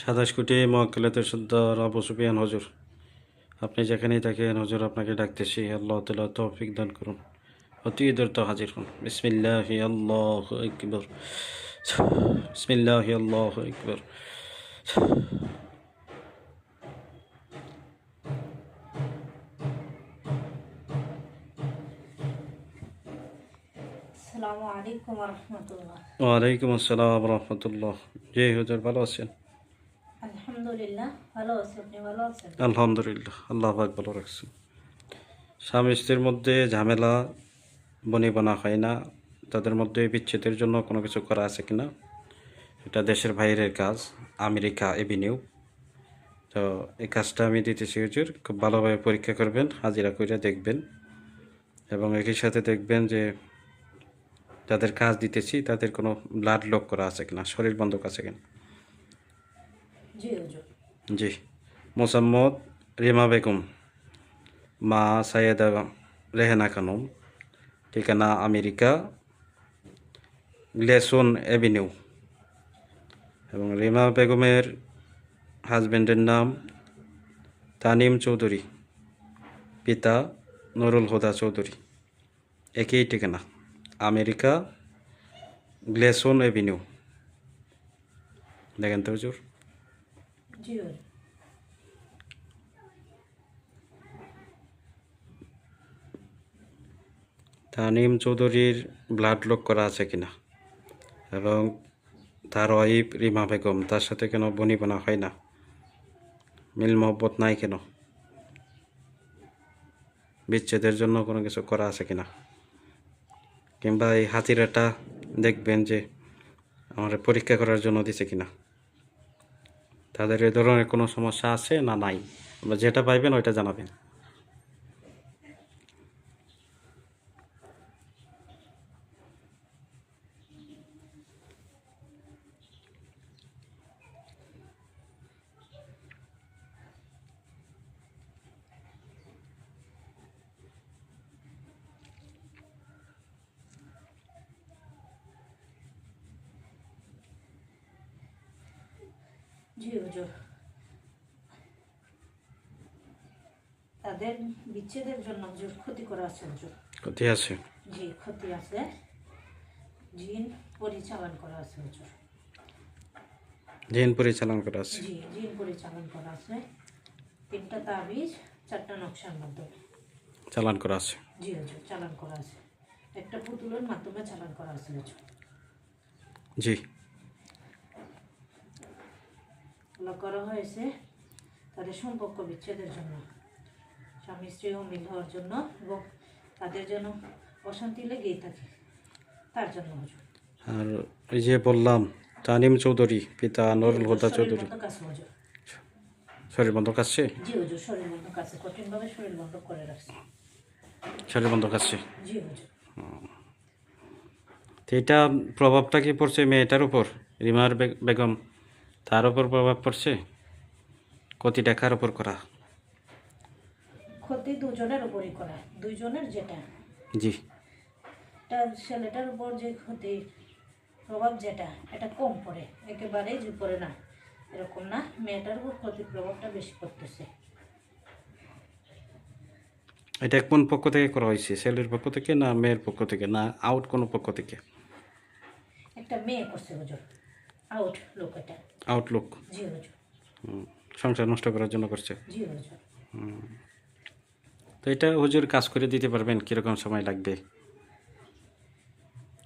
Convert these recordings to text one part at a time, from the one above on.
সাতাশ কোটি মক্কেলাতের সর্দার আবু সুফিয়ান হজুর। আপনি যেখানেই থাকেন হজুর আপনাকে ডাকতেছি। আল্লাহ তালা তৌফিক দান করুন। অতি দ্রুত হাজির হন। বিসমিল্লাহ আল্লাহ আকবর। বিসমিল্লাহ আল্লাহ আকবর। আসসালামু আলাইকুম রহমতুল্লাহ। ওয়ালাইকুম আসসালাম রহমতুল্লাহ। জি হুজুর ভালো আছেন? আলহামদুলিল্লাহ, ভালো আল্লাহ ভালো রাখছেন স্বামী স্ত্রীর মধ্যে ঝামেলা বনিবনা হয় না। তাদের মধ্যে বিচ্ছেদের জন্য কোনো কিছু করা আছে কিনা? এটা দেশের বাইরের কাজ, আমেরিকা এভিনিউ। তো এই কাজটা আমি দিতেছি হুজুর, খুব ভালোভাবে পরীক্ষা করবেন, হাজিরা করে দেখবেন। এবং একই সাথে দেখবেন যে যাদের কাজ দিতেছি, তাদের কোনো ব্লাড লক করা আছে কিনা, শরীর বন্ধক আছে কিনা। জি মোসাম্মদ রিমা বেগম, মা সাইয়েদা রেহেনা খানম, ঠিকানা আমেরিকা, গ্লেসন অ্যাভিনিউ এবং রিমা বেগমের হাজব্যান্ডের নাম তানিম চৌধুরী, পিতা নুরুল হুদা চৌধুরী। একই ঠিকানা, আমেরিকা, গ্লেসন অ্যাভিনিউ দেখেন তো হুজুর। জি হুজুর তানিম চৌধুরীর ব্লাড লক করা আছে কিনা? এবং তার ওয়াইফ রিমা বেগম, তার সাথে কেন বনিবনা হয় না? মিল মহব্বত নাই কেন? বিচ্ছেদের জন্য কোনো কিছু করা আছে কিনা? কিংবা এই হাতিরাটা দেখবেন যে আমার পরীক্ষা করার জন্য দিছে কিনা? তাদের এ ধরনের কোনো সমস্যা আছে না নাই? বা যেটা পাইবেন ওইটা জানাবেন। জি হুজুর তাদের বিচ্ছেদের জন্য হুজুর ক্ষতি করা আছে কোথায় আছে? জি ক্ষতি আছে। জিন পরিচালন করা আছে হুজুর জিন পরিচালনা করা আছে? জি জিন পরিচালন করা আছে। তিনটা তাবিজ চারটা নকশার মাধ্যমে। চালান করা আছে? জি হুজুর চালান করা আছে। একটা পুতুলের মাধ্যমে চালান করা আছে হুজুর জি। এগুলো করা হয়েছে তাদের সম্পর্ক বিচ্ছেদের জন্য। স্বামী স্ত্রী অমিল হওয়ার জন্য এবং তাদের যেন অশান্তি লেগেই থাকে তার জন্য হুজুর আর এই যে বললাম তানিম চৌধুরী পিতা নুরুল হুদা শরীর চৌধুরী। বন্ধ কাছে শরীর বন্ধক আছে জি হুজুর শরীর বন্ধ কঠিনভাবে শরীর বন্ধ করে রাখছে। শরীর বন্ধক জি হুজুর। তো এটা প্রভাবটা কি পড়ছে মেয়েটার উপর? রিমার বেগম? তার উপর প্রভাব পড়ছে? কতি টাকার উপর করা। ক্ষতি দুজনের উপরই করা দুইজনের যেটা। জি। তার ছেলেটার উপর যে ক্ষতি প্রভাব যেটা এটা কম পড়ে একেবারেই যে পড়ে না। এরকম না মেয়েটার উপর ক্ষতির প্রভাবটা বেশি পড়তেছে। এটা কোন পক্ষ থেকে করা হয়েছে? ছেলের পক্ষ থেকে না মেয়ের পক্ষ থেকে? না আউট কোনো পক্ষ থেকে? একটা মেয়ে করছে হুজুর আউট লোক এটা। আউটলুক সংসার নষ্ট করার জন্য করছে। তো এটা হুজুর কাজ করে দিতে পারবেন কীরকম সময় লাগবে?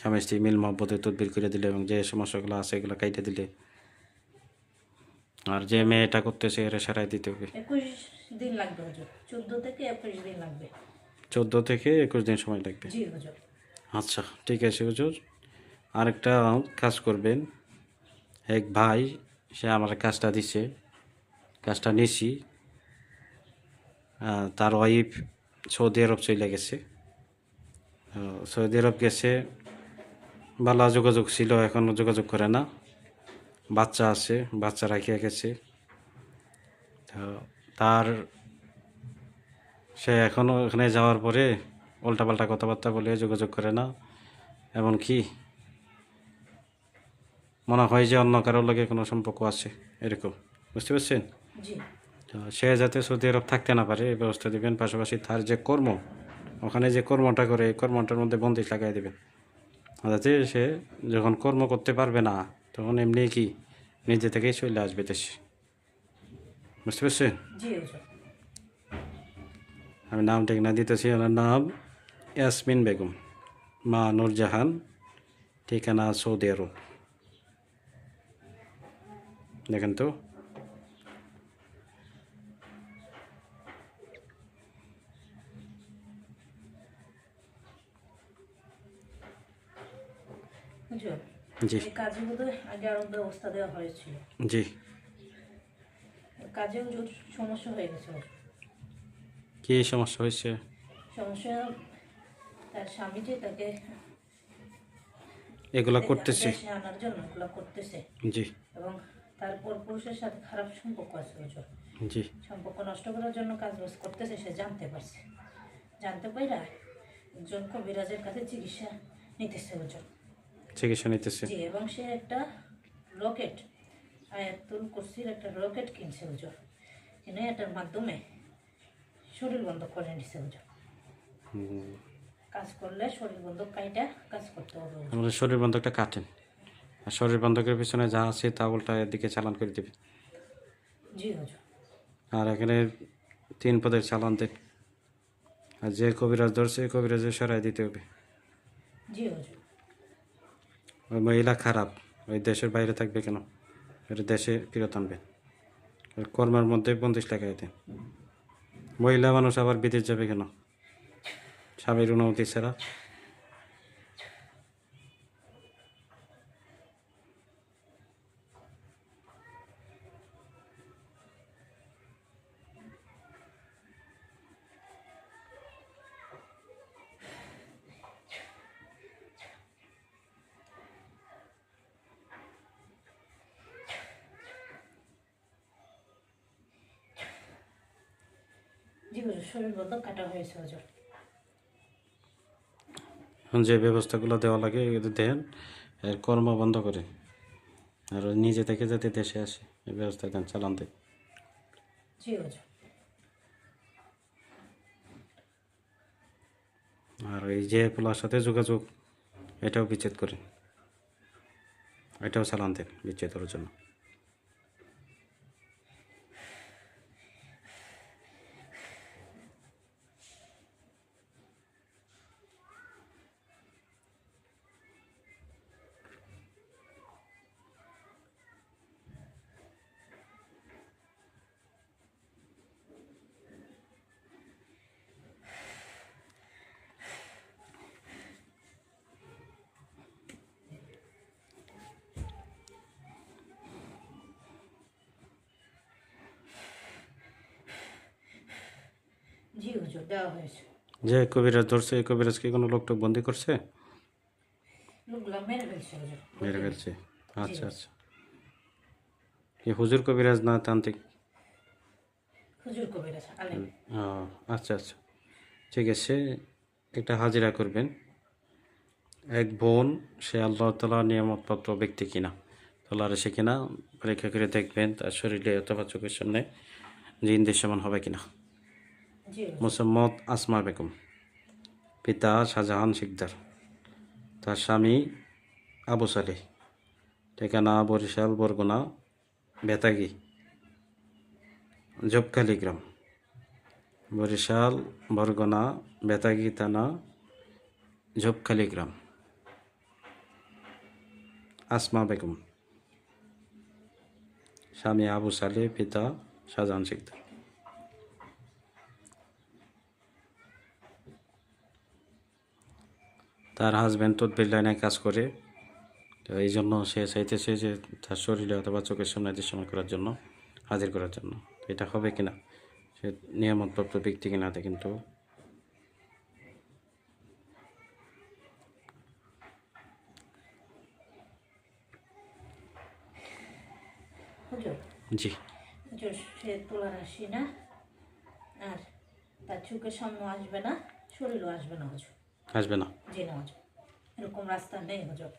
স্বামী স্ত্রী মিল মহব্বতে তদবির করে দিলে এবং যে সমস্যাগুলো আছে এগুলো কাইটে দিলে। আর যে মেয়েটা করতেছে এরা সারাই দিতে হবে। দিন লাগবে চোদ্দ থেকে একুশ দিন লাগবে। চোদ্দ থেকে একুশ দিন সময় লাগবে। আচ্ছা ঠিক আছে হুজুর। আরেকটা কাজ করবেন। এক ভাই, সে আমার কাজটা দিছে। কাজটা নিছি। তার ওয়াইফ সৌদি আরব চলে গেছে। সৌদি আরব গেছে। ভালো যোগাযোগ ছিল এখনও যোগাযোগ করে না। বাচ্চা আছে, বাচ্চা রাখিয়া গেছে। তো তার, সে এখনও ওখানে যাওয়ার পরে উল্টাপাল্টা কথাবার্তা বলে যোগাযোগ করে না। এমনকি মনে হয় যে অন্য কারোর লগে কোনো সম্পর্ক আছে এরকম। বুঝতে পারছেন? তো সে যাতে সৌদি আরব থাকতে না পারে এই ব্যবস্থা দেবেন। পাশাপাশি তার যে কর্ম ওখানে যে কর্মটা করে এই কর্মটার মধ্যে বন্দিশ লাগাই দেবেন। যাতে সে যখন কর্ম করতে পারবে না তখন এমনি কি নিজে থেকেই চলে আসবে দেশে। বুঝতে পারছেন? আমি নাম ঠিক না দিতেছি ওনার নাম ইয়াসমিন বেগম। মা নুরজাহান ঠিকানা সৌদি আরব। দেখেন তো জি। আগে আরও ব্যবস্থা দেওয়া হয়েছিল। জি। কাজে সমস্যা হয়ে গেছে। কী সমস্যা হয়েছে? সমস্যা তার স্বামী যে তাকে এগুলা করতেছি। আনার জন্য এগুলো করতেছে। জি। এবং তারপর পুরুষের সাথে খারাপ সম্পর্ক আছে হুজুর জি। সম্পর্ক নষ্ট করার জন্য কাজ বাজ করতেছে সে জানতে পারছে। জানতে পাইরা একজন কবিরাজের কাছে চিকিৎসা নিতেছে হুজুর চিকিৎসা নিতেছে। জি এবং সে একটা রকেট আয়াতুল কুরসির একটা রকেট কিনছে হুজুর কিনে এটার মাধ্যমে শরীর বন্ধ করে নিছে হুম। কাজ করলে শরীর বন্ধ কাইটা কাজ করতে হবে শরীর বন্ধকটা কাটেন। আর শরীর বন্ধকের পিছনে যা আছে তা উল্টা এদিকে চালান করে দেবে। আর এখানে তিন পদের চালান দেন। আর যে কবিরাজ ধরছে কবিরাজে সরাই দিতে হবে। ওই মহিলা খারাপ ওই দেশের বাইরে থাকবে কেন? ওই দেশে ফেরত আনবে। ওই কর্মের মধ্যে বন্দিশ লাগাই দেন। মহিলা মানুষ আবার বিদেশ যাবে কেন? স্বামীর অনুমতি ছাড়া। জি হুজুর শরীর বন্ধ কাটা হয়েছে হুজুর যে ব্যবস্থাগুলো দেওয়া লাগে দেন এর কর্ম বন্ধ করে। আর নিজে থেকে যাতে দেশে আসে এই ব্যবস্থা দেন চালান দেন। জি হুজুর আর এই যে পোলার সাথে যোগাযোগ এটাও বিচ্ছেদ করেন। এটাও চালান দেন বিচ্ছেদ করার জন্য। জি হুজুর দেওয়া হয়েছে। যে কবিরাজ ধরছে এই কবিরাজ কি কোনো লোকটোক বন্দি করছে? লোকগুলা মেরে ফেলছে হুজুর। মেরে ফেলছে? আচ্ছা আচ্ছা। কি হুজুর কবিরাজ না তান্ত্রিক? হুজুর কবিরাজ আলেম। ও, আচ্ছা আচ্ছা। ঠিক আছে একটা হাজিরা করবেন। এক বোন সে আল্লাহ তালা নিয়ামতপত্র ব্যক্তি কিনা? তোলার সে কিনা? পরীক্ষা করে দেখবেন তার শরীরে অথবা চোখের সামনে জিন দৃশ্যমান হবে কিনা? মোসাম্মদ আসমা বেগম, পিতা শাহজাহান শিকদার, তার স্বামী আবু সালেহ, ঠিকানা বরিশাল, বরগুনা, বেতাগি জবখালি গ্রাম। বরিশাল, বরগুনা, বেতাগি থানা জবখালি গ্রাম। আসমা বেগম, স্বামী আবু সালেহ, পিতা শাহজাহান শিকদার। তার হাজব্যান্ড তদবির লাইনে কাজ করে। তো এই জন্য সে চাইতেছে যে তার শরীরে অথবা চোখের সামনে দৃশ্যমান করার জন্য হাজির করার জন্য। এটা হবে কিনা? সে নিয়ামতপ্রাপ্ত ব্যক্তি কিনা তা কিন্তু জি। সে তোলার আসি না? আর তার চোখের সামনে আসবে না শরীরও আসবে না আসবে না। জি না এরকম রাস্তা নেই হুজুর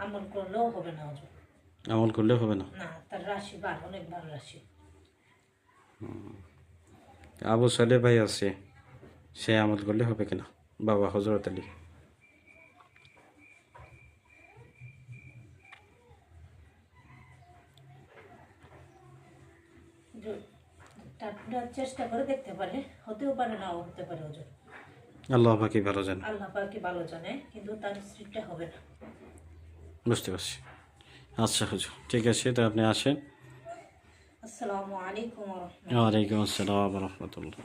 আমল করলেও হবে না হুজুর আমল করলে হবে না না তার রাশি বার অনেক ভালো রাশি আবু সালে ভাই আছে সে আমল করলে হবে কিনা বাবা হজরত আলী চেষ্টা করে দেখতে পারে হতেও পারে নাও হতে পারে হুজুর আল্লাহ পাকে ভালো জানে। আল্লাহ পাকি ভালো জানে কিন্তু তার স্ত্রীটা হবে না। বুঝতে পারছি। আচ্ছা হুজুর ঠিক আছে তো আপনি আসেন। আসসালামু আলাইকুম ওয়া রাহমাতুল্লাহ। ওয়ালাইকুম আসসালাম রহমতুল্লাহ।